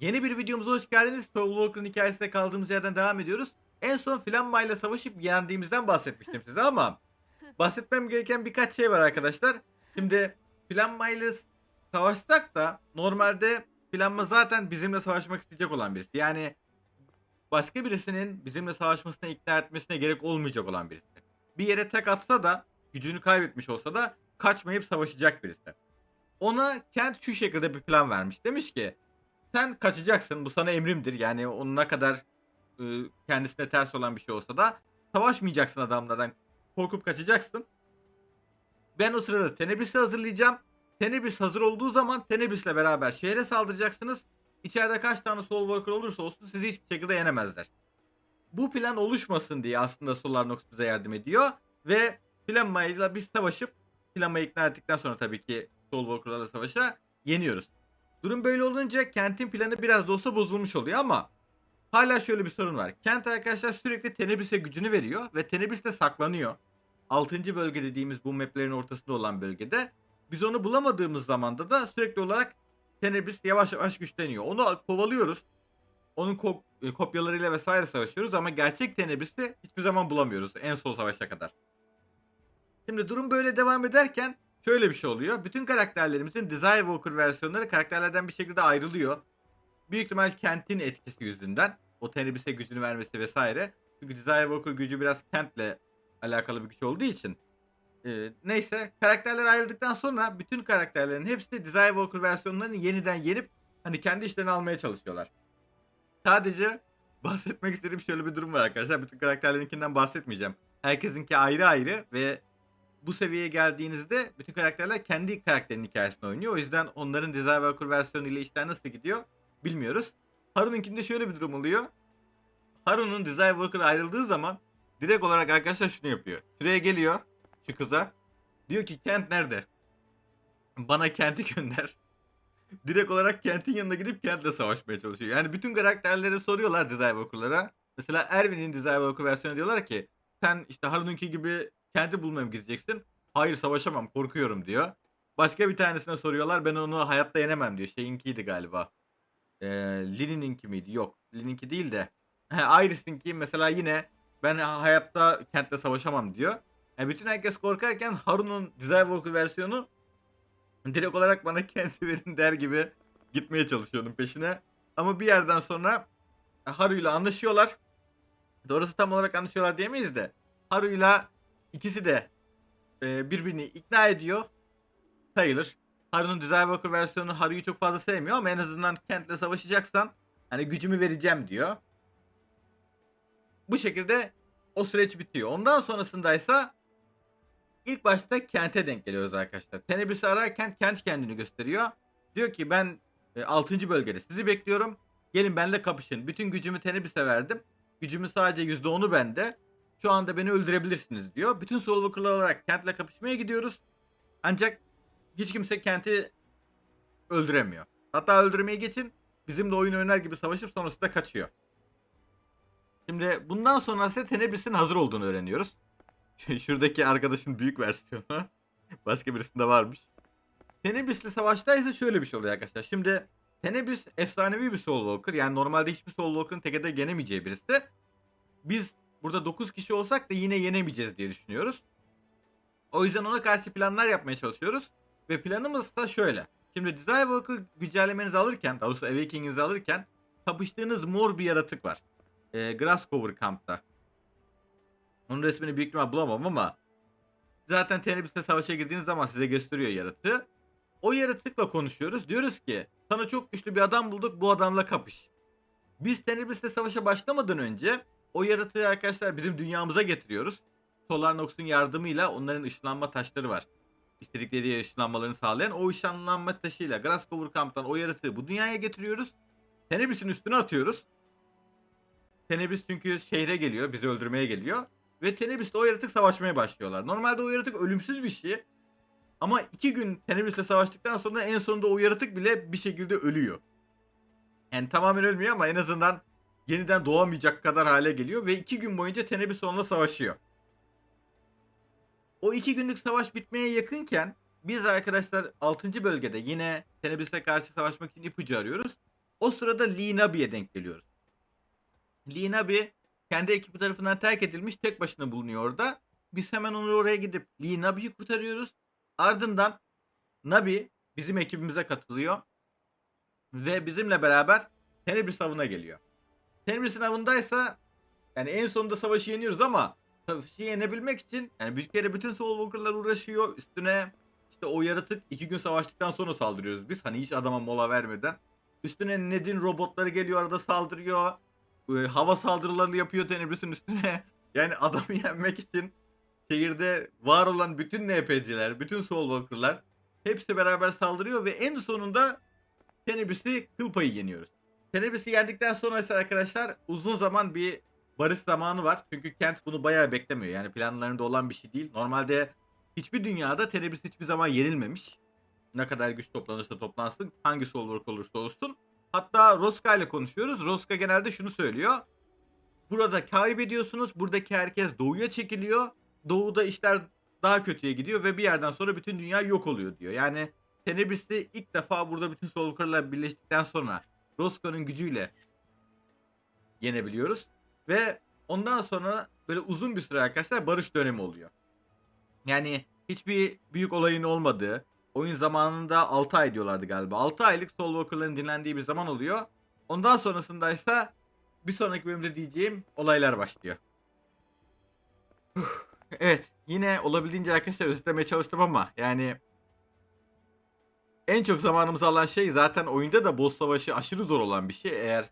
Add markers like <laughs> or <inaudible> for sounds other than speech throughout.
Yeni bir videomuza hoş geldiniz. Soul Walker'ın hikayesine kaldığımız yerden devam ediyoruz. En son Flamma ile savaşıp yendiğimizden bahsetmiştim size ama <laughs> bahsetmem gereken birkaç şey var arkadaşlar. Şimdi Flamma ile savaşsak da normalde Flamma zaten bizimle savaşmak isteyecek olan birisi. Yani başka birisinin bizimle savaşmasına ikna etmesine gerek olmayacak olan birisi. Bir yere tek atsa da gücünü kaybetmiş olsa da kaçmayıp savaşacak birisi. Ona Kent şu şekilde bir plan vermiş. Demiş ki sen kaçacaksın bu sana emrimdir. Yani onun ne kadar e, kendisine ters olan bir şey olsa da savaşmayacaksın adamlardan. Korkup kaçacaksın. Ben o sırada Tenebris'i hazırlayacağım. Tenebris hazır olduğu zaman Tenebris'le beraber şehre saldıracaksınız. İçeride kaç tane Soul Walker olursa olsun sizi hiçbir şekilde yenemezler. Bu plan oluşmasın diye aslında Solar Nox bize yardım ediyor. Ve Flamma ile biz savaşıp Flamma'yı ikna ettikten sonra tabii ki Soul Walker'larla savaşa yeniyoruz. Durum böyle olunca Kent'in planı biraz da olsa bozulmuş oluyor ama hala şöyle bir sorun var. Kent arkadaşlar sürekli Tenebris'e gücünü veriyor ve Tenebris de saklanıyor. 6. bölge dediğimiz bu maplerin ortasında olan bölgede. Biz onu bulamadığımız zamanda da sürekli olarak Tenebris yavaş yavaş güçleniyor. Onu kovalıyoruz. Onun ko- e, kopyalarıyla vesaire savaşıyoruz ama gerçek Tenebris'i hiçbir zaman bulamıyoruz en son savaşa kadar. Şimdi durum böyle devam ederken şöyle bir şey oluyor. Bütün karakterlerimizin Desire Walker versiyonları karakterlerden bir şekilde ayrılıyor. Büyük ihtimal Kent'in etkisi yüzünden. O Tenebris'e gücünü vermesi vesaire. Çünkü Desire Walker gücü biraz Kent'le alakalı bir güç olduğu için. Ee, neyse karakterler ayrıldıktan sonra bütün karakterlerin hepsi Desire Walker versiyonlarını yeniden yenip hani kendi işlerini almaya çalışıyorlar. Sadece bahsetmek istediğim şöyle bir durum var arkadaşlar. Bütün karakterlerinkinden bahsetmeyeceğim. Herkesinki ayrı ayrı ve bu seviyeye geldiğinizde bütün karakterler kendi karakterinin hikayesini oynuyor. O yüzden onların Desire Walker versiyonu ile işler nasıl gidiyor bilmiyoruz. Haru'nunkinde şöyle bir durum oluyor. Haru'nun Desire Walker ayrıldığı zaman direkt olarak arkadaşlar şunu yapıyor. Şuraya geliyor şu kıza. Diyor ki Kent nerede? Bana Kent'i gönder. <laughs> direkt olarak Kent'in yanına gidip Kent'le savaşmaya çalışıyor. Yani bütün karakterlere soruyorlar Desire Walker'lara. Mesela Erwin'in Desire Walker versiyonu diyorlar ki sen işte Haru'nunki gibi Kent'i bulmaya mı gideceksin? Hayır savaşamam korkuyorum diyor. Başka bir tanesine soruyorlar ben onu hayatta yenemem diyor. Şeyinkiydi galiba. Ee, Linin'inki miydi? Yok. Linin'inki değil de. Iris'inki mesela yine ben hayatta Kent'le savaşamam diyor. Yani bütün herkes korkarken Haru'nun Walker versiyonu direkt olarak bana <laughs> Kent'i verin der gibi gitmeye çalışıyordum peşine. Ama bir yerden sonra Haru'yla anlaşıyorlar. Doğrusu tam olarak anlaşıyorlar diyemeyiz de. Haru'yla ikisi de e, birbirini ikna ediyor. Sayılır. Haru'nun Desire Walker versiyonu Haru'yu çok fazla sevmiyor ama en azından Kent'le savaşacaksan hani gücümü vereceğim diyor. Bu şekilde o süreç bitiyor. Ondan sonrasındaysa ilk başta Kent'e denk geliyoruz arkadaşlar. Tenebris'i ararken Kent kendini gösteriyor. Diyor ki ben 6. bölgede sizi bekliyorum. Gelin benimle kapışın. Bütün gücümü Tenebris'e verdim. Gücümün sadece %10'u bende. Şu anda beni öldürebilirsiniz diyor. Bütün Soul Walker'lar olarak Kent'le kapışmaya gidiyoruz. Ancak hiç kimse Kent'i öldüremiyor. Hatta öldürmeye geçin bizimle oyun oynar gibi savaşıp sonrasında kaçıyor. Şimdi bundan sonra ise Tenebris'in hazır olduğunu öğreniyoruz. <laughs> Şuradaki arkadaşın büyük versiyonu. Başka birisinde varmış. Tenebris'le savaşta ise şöyle bir şey oluyor arkadaşlar. Şimdi Tenebris efsanevi bir Soul Walker. Yani normalde hiçbir Soul Walker'ın tekede yenemeyeceği birisi. Biz burada 9 kişi olsak da yine yenemeyeceğiz diye düşünüyoruz. O yüzden ona karşı planlar yapmaya çalışıyoruz. Ve planımız da şöyle. Şimdi Desire Walker güncellemenizi alırken, daha doğrusu Awakening'inizi alırken kapıştığınız mor bir yaratık var. Ee, Grasscover kampta. Onun resmini büyük ihtimal bulamam ama zaten Tenebris'le savaşa girdiğiniz zaman size gösteriyor yaratığı. O yaratıkla konuşuyoruz. Diyoruz ki sana çok güçlü bir adam bulduk bu adamla kapış. Biz Tenebris'le savaşa başlamadan önce o yaratığı arkadaşlar bizim dünyamıza getiriyoruz. Solar Nox'un yardımıyla onların ışınlanma taşları var. İstedikleri ışınlanmalarını sağlayan o ışınlanma taşıyla Grasscover kamptan o yaratığı bu dünyaya getiriyoruz. Tenebris'in üstüne atıyoruz. Tenebris çünkü şehre geliyor, bizi öldürmeye geliyor. Ve Tenebris'le o yaratık savaşmaya başlıyorlar. Normalde o yaratık ölümsüz bir şey. Ama iki gün Tenebris'le savaştıktan sonra en sonunda o yaratık bile bir şekilde ölüyor. Yani tamamen ölmüyor ama en azından yeniden doğamayacak kadar hale geliyor. Ve iki gün boyunca Tenebris onunla savaşıyor. O iki günlük savaş bitmeye yakınken biz arkadaşlar 6. bölgede yine Tenebris'e karşı savaşmak için ipucu arıyoruz. O sırada Lee Nabi'ye denk geliyoruz. Lee Nabi kendi ekibi tarafından terk edilmiş tek başına bulunuyor orada. Biz hemen onu oraya gidip Lee Nabi'yi kurtarıyoruz. Ardından Nabi bizim ekibimize katılıyor. Ve bizimle beraber Tenebris avına geliyor. Tenebris'in avındaysa yani en sonunda savaşı yeniyoruz ama savaşı yenebilmek için yani bir kere bütün Soul Walker'lar uğraşıyor. Üstüne işte o yaratık iki gün savaştıktan sonra saldırıyoruz biz. Hani hiç adama mola vermeden. Üstüne Ned'in robotları geliyor arada saldırıyor. Ee, hava saldırılarını yapıyor Tenebris'in üstüne. <laughs> Yani adamı yenmek için şehirde var olan bütün NPC'ler, bütün Soul Walker'lar hepsi beraber saldırıyor ve en sonunda Tenebris'i kıl payı yeniyoruz. Tenebris'i yendikten sonra ise arkadaşlar uzun zaman bir barış zamanı var. Çünkü Kent bunu bayağı beklemiyor. Yani planlarında olan bir şey değil. Normalde hiçbir dünyada Tenebris hiçbir zaman yenilmemiş. Ne kadar güç toplanırsa toplansın, hangi Soul Work olursa olsun. Hatta Roska ile konuşuyoruz. Roska genelde şunu söylüyor. Burada kaybediyorsunuz. Buradaki herkes doğuya çekiliyor. Doğuda işler daha kötüye gidiyor ve bir yerden sonra bütün dünya yok oluyor diyor. Yani Tenebris'i ilk defa burada bütün Soul Walker'lar birleştikten sonra Roska'nın gücüyle yenebiliyoruz. Ve ondan sonra böyle uzun bir süre arkadaşlar barış dönemi oluyor. Yani hiçbir büyük olayın olmadığı, oyun zamanında 6 ay diyorlardı galiba. 6 aylık Soul Walker'ların dinlendiği bir zaman oluyor. Ondan sonrasında ise bir sonraki bölümde diyeceğim olaylar başlıyor. Evet yine olabildiğince arkadaşlar özetlemeye çalıştım ama yani en çok zamanımızı alan şey zaten oyunda da boss savaşı aşırı zor olan bir şey. Eğer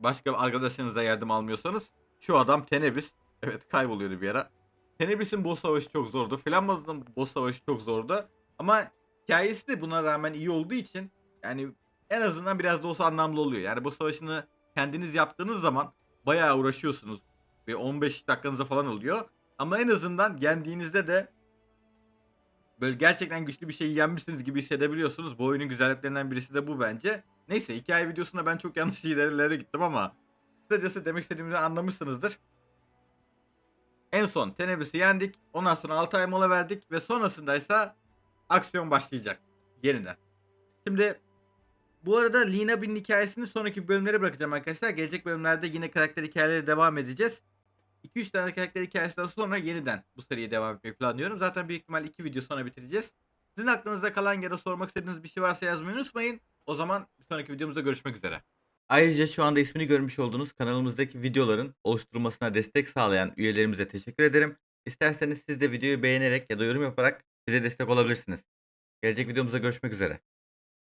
başka arkadaşlarınıza yardım almıyorsanız şu adam Tenebris. <laughs> Evet kayboluyordu bir ara. Tenebris'in boss savaşı çok zordu. Flammaz'ın boss savaşı çok zordu. Ama hikayesi de buna rağmen iyi olduğu için yani en azından biraz da olsa anlamlı oluyor. Yani bu savaşını kendiniz yaptığınız zaman bayağı uğraşıyorsunuz. Ve 15 dakikanıza falan oluyor. Ama en azından yendiğinizde de böyle gerçekten güçlü bir şeyi yenmişsiniz gibi hissedebiliyorsunuz. Bu oyunun güzelliklerinden birisi de bu bence. Neyse hikaye videosunda ben çok yanlış <laughs> ilerlere gittim ama kısacası demek istediğimizi anlamışsınızdır. En son Tenebris'i yendik. Ondan sonra 6 ay mola verdik ve sonrasında ise aksiyon başlayacak yeniden. Şimdi bu arada Lina Bin'in hikayesini sonraki bölümlere bırakacağım arkadaşlar. Gelecek bölümlerde yine karakter hikayeleri devam edeceğiz. 2-3 tane karakter hikayesinden sonra yeniden bu seriye devam etmeyi planlıyorum. Zaten büyük ihtimal 2 video sonra bitireceğiz. Sizin aklınızda kalan ya da sormak istediğiniz bir şey varsa yazmayı unutmayın. O zaman bir sonraki videomuzda görüşmek üzere. Ayrıca şu anda ismini görmüş olduğunuz kanalımızdaki videoların oluşturulmasına destek sağlayan üyelerimize teşekkür ederim. İsterseniz siz de videoyu beğenerek ya da yorum yaparak bize destek olabilirsiniz. Gelecek videomuzda görüşmek üzere.